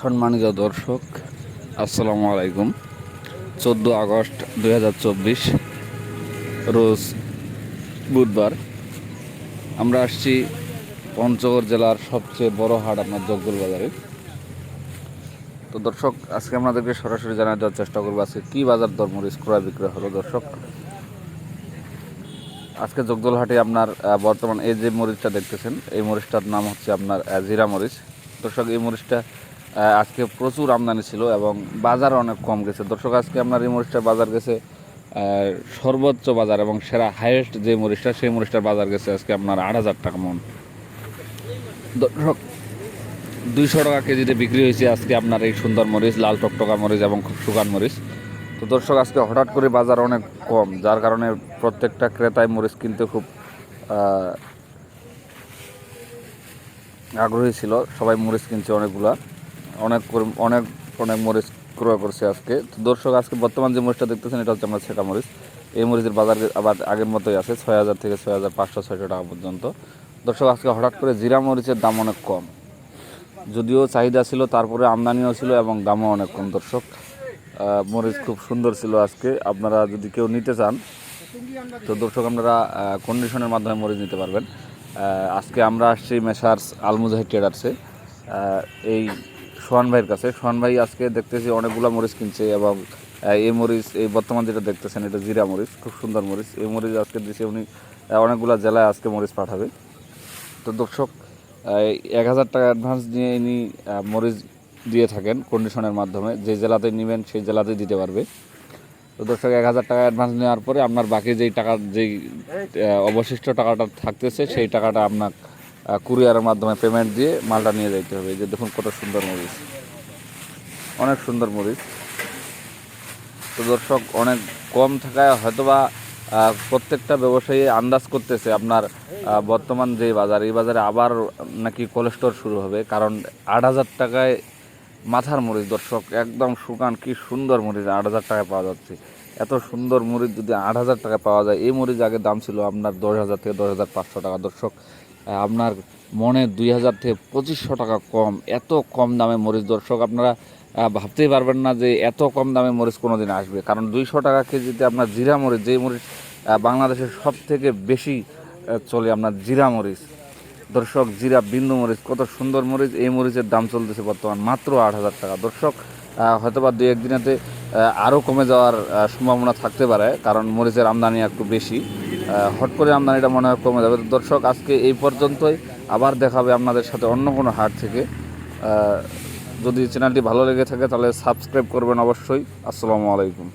সম্মানিত দর্শক, আসসালামু আলাইকুম। চোদ্দ আগস্ট দুই হাজার চব্বিশ, রোজ বুধবার। আমরা আসছি পঞ্চগড় জেলার সবচেয়ে বড় হাট আপনার জগদল বাজারে। তো দর্শক, আজকে আপনাদেরকে সরাসরি জানার দেওয়ার চেষ্টা করব আজকে কী বাজার দর মরিচ ক্রয় বিক্রয় হলো দর্শক। আজকে জগদল হাটে আপনার বর্তমান এই যে মরিচটা দেখতেছেন, এই মরিচটার নাম হচ্ছে আপনার জিরা মরিচ। দর্শক, এই মরিচটা আজকে প্রচুর আমদানি ছিল এবং বাজার অনেক কম গেছে। দর্শক, আজকে আপনার এই মরিচটার বাজার গেছে সর্বোচ্চ বাজার এবং সেরা হাইয়েস্ট যে মরিচটা, সেই মরিচটার বাজার গেছে আজকে আপনার আট হাজার টাকা মন। দর্শক, দুইশো টাকা কেজিতে বিক্রি হয়েছে আজকে আপনার এই সুন্দর মরিচ, লাল টকটকা মরিচ এবং খুব শুকান মরিচ। তো দর্শক, আজকে হঠাৎ করে বাজার অনেক কম, যার কারণে প্রত্যেকটা ক্রেতায় মরিচ কিনতে খুব আগ্রহী ছিল। সবাই মরিচ কিনছে অনেকগুলা। অনেক অনেক অনেক মরিচ ক্রয় করছে আজকে। তো দর্শক, আজকে বর্তমান যে মরিচটা দেখতেছেন, এটা হচ্ছে আমরা ছেঁকা মরিচ। এই মরিচের বাজার আবার আগের মতোই আছে ছয় হাজার থেকে ছয় হাজার পাঁচশো ছয়শো টাকা পর্যন্ত। দর্শক, আজকে হঠাৎ করে জিরা মরিচের দাম অনেক কম। যদিও চাহিদা ছিল, তারপরে আমদানিও ছিল এবং দামও অনেক কম। দর্শক মরিচ খুব সুন্দর ছিল আজকে। আপনারা যদি কেউ নিতে চান, তো দর্শক, আপনারা কন্ডিশনের মাধ্যমে মরিচ নিতে পারবেন। আজকে আমরা আসছি মেসার্স আলমুজাহিদ ট্রেডার্সে। এই সোহান ভাইয়ের কাছে। সোহান ভাই আজকে দেখতেছি অনেকগুলো মরিচ কিনছে এবং এই মরিচ, এই বর্তমান যেটা দেখতেছেন এটা জিরা মরিচ, খুব সুন্দর মরিচ। এই মরিচ আজকে দিছে উনি অনেকগুলো জেলায় আজকে মরিচ পাঠাবে। তো দর্শক এক হাজার টাকা অ্যাডভান্স নিয়ে ইনি মরিচ দিয়ে থাকেন কন্ডিশনের মাধ্যমে। যে জেলাতে নেবেন সেই জেলাতেই দিতে পারবে। তো দর্শক, এক হাজার টাকা অ্যাডভান্স নেওয়ার পরে আপনার বাকি যেই টাকা যেই অবশিষ্ট টাকাটা থাকতেছে সেই টাকাটা আপনার কুরিয়ারের মাধ্যমে পেমেন্ট দিয়ে মালটা নিয়ে যাইতে হবে। যে দেখুন কত সুন্দর মরিচ। অনেক সুন্দর মরিচ। তো দর্শক, অনেক কম থাকায় হয়তোবা প্রত্যেকটা ব্যবসায়ী আন্দাজ করতেছে আপনার বর্তমান যে বাজার, এই বাজারে আবার নাকি কোলেস্টোর শুরু হবে। কারণ আট হাজার টাকায় মাথার মরিচ, দর্শক, একদম শুকান কি সুন্দর মরিচ আট হাজার টাকায় পাওয়া যাচ্ছে। এত সুন্দর মরিচ যদি আট হাজার টাকায় পাওয়া যায়, এই মরিচ আগে দাম ছিল আপনার দশ হাজার থেকে দশ হাজার পাঁচশো টাকা। দর্শক আপনার মনে দুই হাজার থেকে পঁচিশশো টাকা কম, এত কম দামে মরিচ। দর্শক, আপনারা ভাবতেই পারবেন না যে এত কম দামে মরিচ কোনো দিন আসবে। কারণ দুইশো টাকা কেজিতে আপনার জিরা মরিচ, যেই মরিচ বাংলাদেশের সব থেকে বেশি চলে আপনার জিরা মরিচ। দর্শক, জিরা বিন্দু মরিচ, কত সুন্দর মরিচ, এই মরিচের দাম চলতেছে বর্তমান মাত্র আট হাজার টাকা। দর্শক হয়তো বা দুই একদিনেতে আরও কমে যাওয়ার সম্ভাবনা থাকতে পারে, কারণ মরিচের আমদানি একটু বেশি। হট করে আমদানিটা মনে হয় কমে যাবে। দর্শক, আজকে এই পর্যন্তই। আবার দেখাবে আপনাদের সাথে অন্য কোনো হাট থেকে। যদি চ্যানেলটি ভালো লেগে থাকে তাহলে সাবস্ক্রাইব করবেন অবশ্যই। আসসালামু আলাইকুম।